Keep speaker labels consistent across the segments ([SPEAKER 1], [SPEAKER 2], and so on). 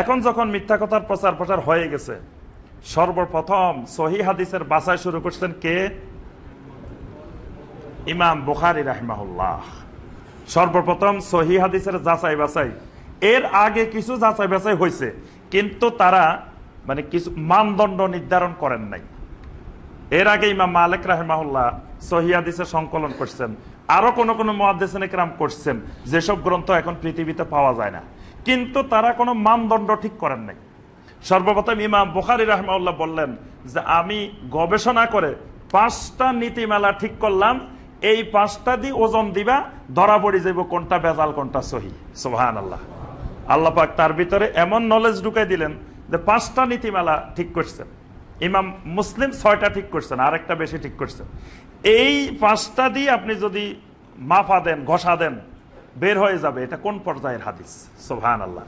[SPEAKER 1] এখন যখন মিথ্যা কথার প্রচার প্রচার হয়ে গেছে, সর্বপ্রথম সহি হাদিসের বাসায় শুরু করছেন কে? ইমাম বুখারি রাহমাহুল্লাহ। সর্বপ্রথম সহি হাদিসের যাচাই বাছাই। এর আগে কিছু যাচাই বাছাই হয়েছে, কিন্তু তারা মানে কিছু মানদণ্ড নির্ধারণ করেন নাই। এর আগে ইমাম মালিক রাহেমাহুল্লাহ সহি হাদিসের সংকলন করছেন আরও কোন কোন মহাদেশাম করছেন, যেসব গ্রন্থ এখন পৃথিবীতে পাওয়া যায় না। কিন্তু তারা কোনো মানদণ্ড ঠিক করেন নাই। সর্বপ্রথম ইমাম বুখারি রাহমাউল্লাহ বললেন যে, আমি গবেষণা করে পাঁচটা নীতিমালা ঠিক করলাম, এই পাঁচটা দিয়ে ওজন দিবা, ধরা পড়ে যাইব কোনটা বেজাল, কোনটা সহি। সোহান আল্লাহ আল্লাহ পাক তার ভিতরে এমন নলেজ ঢুকাই দিলেন যে, পাঁচটা নীতিমালা ঠিক করছেন। ইমাম মুসলিম ছয়টা ঠিক করছেন, আরেকটা বেশি ঠিক করছেন। এই পাঁচটা দিয়ে আপনি যদি মাফা দেন, ঘষা দেন, বের হয়ে যাবে। এটা কোন পর্যায়ের হাদিস? সোহান আল্লাহ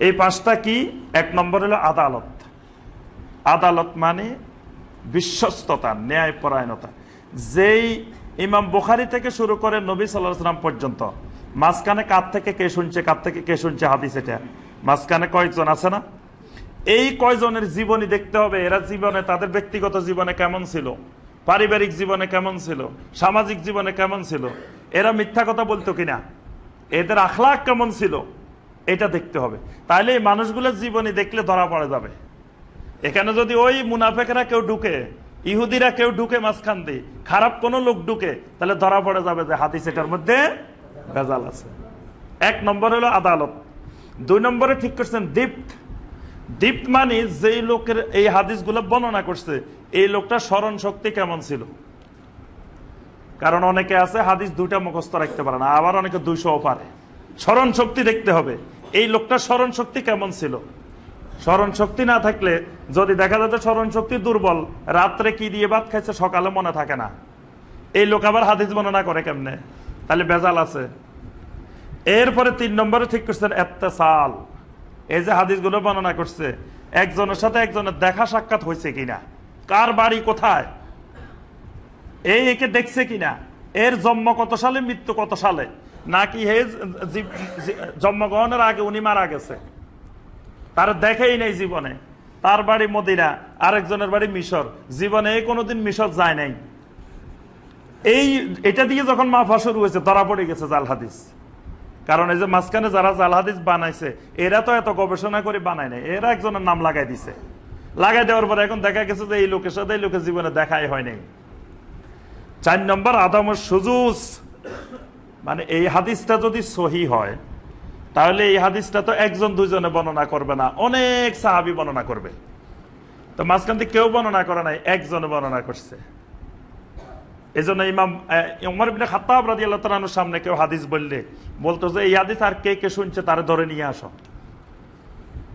[SPEAKER 1] এই পাঁচটা কি? এক নম্বর হলো আদালত। আদালত মানে বিশ্বস্ততা, ন্যায়পরায়ণতা। যেই ইমাম বুখারি থেকে শুরু করে নবী সাল্লাম পর্যন্ত, মাঝখানে কার থেকে কে শুনছে, কার থেকে কে শুনছে হাদিস এটা? মাঝখানে কয়েকজন আছে না? এই কয়জনের জীবনী দেখতে হবে, এরা জীবনে, তাদের ব্যক্তিগত জীবনে কেমন ছিল? পারিবারিক জীবনে কেমন ছিল? সামাজিক জীবনে কেমন ছিল? এরা মিথ্যা কথা বলতো কিনা? এদের আখলাখ কেমন ছিল? এটা দেখতে হবে। তাহলে এই মানুষগুলোর জীবনী দেখলে ধরা পড়ে যাবে। এখানে যদি ওই মুনাফেকরা কেউ ঢুকে, ইহুদিরা কেউ ঢুকে মাঝখান দিয়ে, খারাপ কোন লোক ঢুকে, তাহলে ধরা পড়ে যাবে যে হাদিস এটার মধ্যে ভেজাল আছে। এক নম্বর হলো আদালত। দুই নম্বরে ঠিক করছেন, দীপ্ত। দীপ্ত মানে যেই লোকের এই হাদিসগুলো বর্ণনা করছে এই লোকটা স্মরণ শক্তি কেমন ছিল? কারণ অনেকে আছে হাদিস দুইটা মুখস্থ রাখতে পারে না, আবার অনেকে দুইশো পারে। স্মরণ শক্তি দেখতে হবে, এই লোকটা স্মরণ শক্তি কেমন ছিল? স্মরণ শক্তি না থাকলে, যদি দেখা যাচ্ছে স্মরণ শক্তি দুর্বল, রাত্রে কি দিয়ে ভাত খাইছে সকালে মনে থাকে না। এই লোক আবার হাদিস বর্ণনা করে কেমনে? তাহলে বেজাল আছে। এরপরে তিন নম্বরে ঠিক করছেন, এত্তেসাল। এই যে হাদিসগুলো বর্ণনা করছে, একজনের সাথে একজনের দেখা সাক্ষাৎ হয়েছে কিনা? কার বাড়ি কোথায়? এই একে দেখছে কিনা? এর জন্ম কত সালে, মৃত্যু কত সালে? নাকি হে জন্মগ্রহণের আগে উনি মারা গেছে? তার দেখেই নেই জীবনে। তার বাড়ি মদিনা, আরেকজনের বাড়ি মিশর। জীবনে কোনোদিন মিশর যায় নাই। এই, এটা দিয়ে যখন মাফা শুরু হয়েছে, ধরা পড়ে গেছে জাল হাদিস। কারণ এই যে মাঝখানে যারা জাল হাদিস বানাইছে, এরা তো এত গবেষণা করে বানায় নাই। এরা একজনের নাম লাগাই দিছে। লাগাই দেওয়ার পরে এখন দেখা গেছে যে এই লোকের সাথে এই লোকের জীবনে দেখাই হয় নাই চার নম্বর আদামর সুজুস। মানে এই হাদিসটা যদি সহি হয়, তাহলে এই হাদিসটা তো একজন দুইজনে বর্ণনা করবে না, অনেক সাহাবি বর্ণনা করবে। তো মাঝখান থেকে কেউ বর্ণনা করে নাই, একজনে বর্ণনা করছে। এই জন্য ইমাম উমর ইবনে খাত্তাব রাজি আল্লাহ সামনে কেউ হাদিস বললে, বলতো যে এই হাদিস আর কে কে শুনছে তারে ধরে নিয়ে আসো।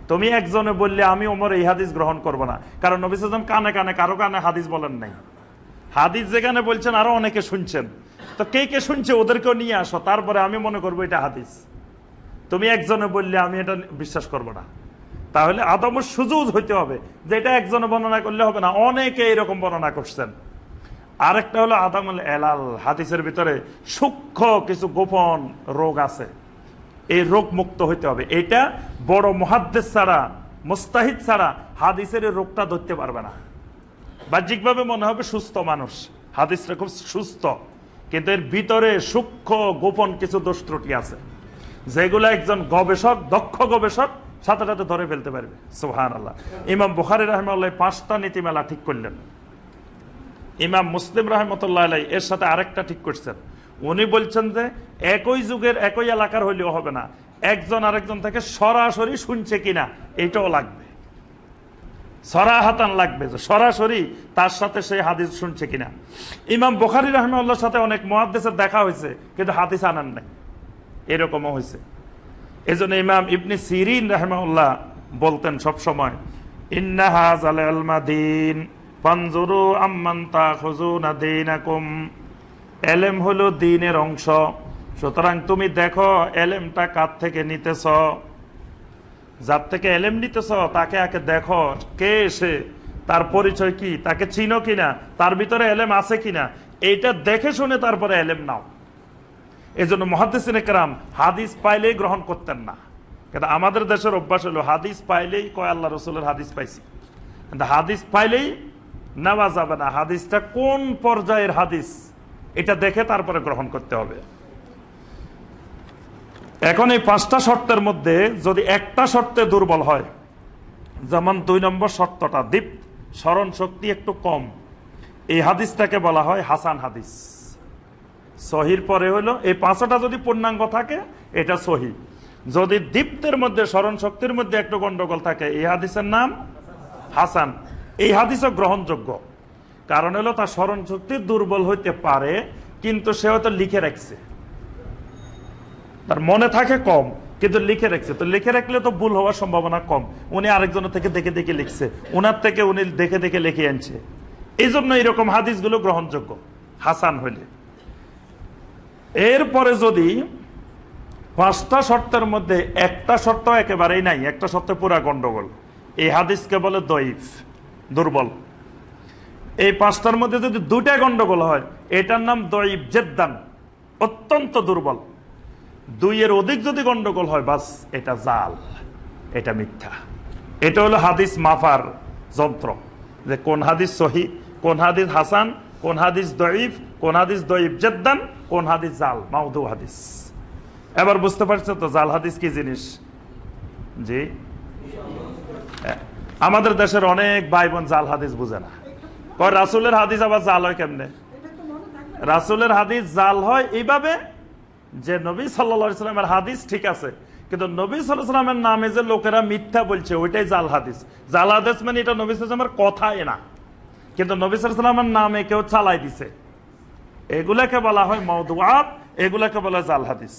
[SPEAKER 1] তুমি একজনে বললে, আমি ওমর এই হাদিস গ্রহণ করব না। কারণ নবী সাল্লাম কানে কানে, কারও কানে হাদিস বলেন নাই। হাদিস যেখানে বলছেন, আরও অনেকে শুনছেন। তো কে কে শুনছে, ওদেরকেও নিয়ে আসো। তারপরে আমি মনে করব এটা হাদিস। তুমি একজনে বললে, আমি এটা বিশ্বাস করব না। তাহলে আদম সুযোগ হইতে হবে যে এটা একজনে বর্ণনা করলে হবে না। অনেকে এরকম বর্ণনা করছেন। আরেকটা হলো আদামুল এলাল। হাদিসের ভিতরে সূক্ষ্ম কিছু গোপন রোগ আছে। এই রোগ মুক্ত হইতে হবে। এটা বড় মহাদ্দেশ ছাড়া, মুস্তাহিদ ছাড়া হাদিসের এই রোগটা ধরতে পারবে না। বাহ্যিকভাবে মনে হবে সুস্থ মানুষ। হাদিসটা খুব সুস্থ। কিন্তু এর ভিতরে সূক্ষ্ম, গোপন কিছু দোষ ত্রুটি আছে। যেগুলো একজন গবেষক, দক্ষ গবেষক সাথে সাথে ধরে ফেলতে পারবে। সোহান আল্লাহ ইমাম বুখারি রহমাল্লাহ পাঁচটা নীতিমালা ঠিক করলেন। ইমাম মুসলিম রহমতুল্লাহ এর সাথে আরেকটা ঠিক করছেন। উনি বলছেন যে একই যুগের একই এলাকার হইলেও হবে না। একজন আরেকজন থেকে সরাসরি শুনছে কিনা এইটাও লাগবে। সরাহাতান লাগবে যে সরাসরি তার সাথে সেই হাদিস শুনছে কিনা। ইমাম বুখারি রহমাল্লার সাথে অনেক মহাদ্দেশের দেখা হয়েছে, কিন্তু হাদিস আনান নাই। এরকমও হয়েছে। এই জন্য ইমাম ইবনি সিরিন রহমাউল্লাহ বলতেন সব সময় ইন্নাহাজ আলমাদিন পাঞ্জুরু আম্মান্তা খুজুনা দিনাকুম। এলেম হলো দিনের অংশ। সুতরাং তুমি দেখো এলেমটা কার থেকে নিতেছ? যার থেকে এলেম নিতেছ, তাকে আগে দেখো কে এসে তার পরিচয় কি, তাকে চিনো কিনা, তার ভিতরে এলেম আছে কিনা। এইটা দেখে শুনে তারপরে এলেম নাও। এই জন্য মহাদিসিন একরাম হাদিস পাইলেই গ্রহণ করতেন না। কিন্তু আমাদের দেশের অভ্যাস হলো হাদিস পাইলেই কয় আল্লাহ রসুলের হাদিস পাইছি। কিন্তু হাদিস পাইলেই নেওয়া যাবে না। হাদিসটা কোন পর্যায়ের হাদিস? এটা দেখে তারপরে গ্রহণ করতে হবে। এখন এই পাঁচটা শর্তের মধ্যে যদি একটা শর্তে দুর্বল হয়, যেমন দুই নম্বর শর্তটা দীপ স্মরণ শক্তি একটু কম। এই হাদিসটাকে বলা হয় হাসান হাদিস। সহির পরে হলো, এই পাঁচটা যদি পূর্ণাঙ্গ থাকে, এটা সহি। যদি দীপ্তের মধ্যে, স্মরণ শক্তির মধ্যে একটু গন্ডগোল থাকে, এই হাদিসের নাম হাসান। এই হাদিসও গ্রহণযোগ্য। কারণ হলো তার স্মরণ শক্তি দুর্বল হইতে পারে, কিন্তু সে হয়তো লিখে রাখছে। তার মনে থাকে কম, কিন্তু লিখে রাখছে। তো লিখে রাখলে তো ভুল হওয়ার সম্ভাবনা কম। উনি আরেকজনের থেকে দেখে দেখে লিখছে। ওনার থেকে উনি দেখে দেখে লিখে আনছে। এই জন্য এরকম হাদিসগুলো গ্রহণযোগ্য, হাসান হইলে। এরপরে যদি পাঁচটা শর্তের মধ্যে একটা শর্ত একেবারেই নাই, একটা শর্তে পুরা গন্ডগোল। এই হাদিসকে বলে দইফ দুর্বল। এই পাঁচটার মধ্যে যদি দুইটা গন্ডগোল হয়, এটার নাম দইফ জেদ্দান, অত্যন্ত দুর্বল। দুইয়ের অধিক যদি গন্ডগোল হয়, বাস এটা জাল, এটা মিথ্যা। এটা হলো হাদিস মাফার যন্ত্র, যে কোন হাদিস সহি, কোন হাদিস হাসান, কোন হাদিস দইফ কোন হাদিস দইফ জেদ্দান, কোন হাদিস জাল মাউদু হাদিস। এবার বুঝতে পারছ তো জাল হাদিস কি জিনিস? জি। আমাদের দেশের অনেক ভাই বোন জাল হাদিস বুঝে না। কয় রাসুলের হাদিস আবার জাল হয় কেমনে? রাসুলের হাদিস জাল হয় এইভাবে যে নবী সাল্লা সাল্লামের হাদিস ঠিক আছে, কিন্তু নবী সাল্লামের নামে যে লোকেরা মিথ্যা বলছে, ওইটাই জাল হাদিস। জাল হাদিস মানে এটা নবী সাল্লামের কথাই না। কিন্তু নবী সাল্লামের নামে কেউ চালাই দিছে। এগুলাকে বলা হয় মৌদুয়াত এগুলাকে বলা হয় জাল হাদিস।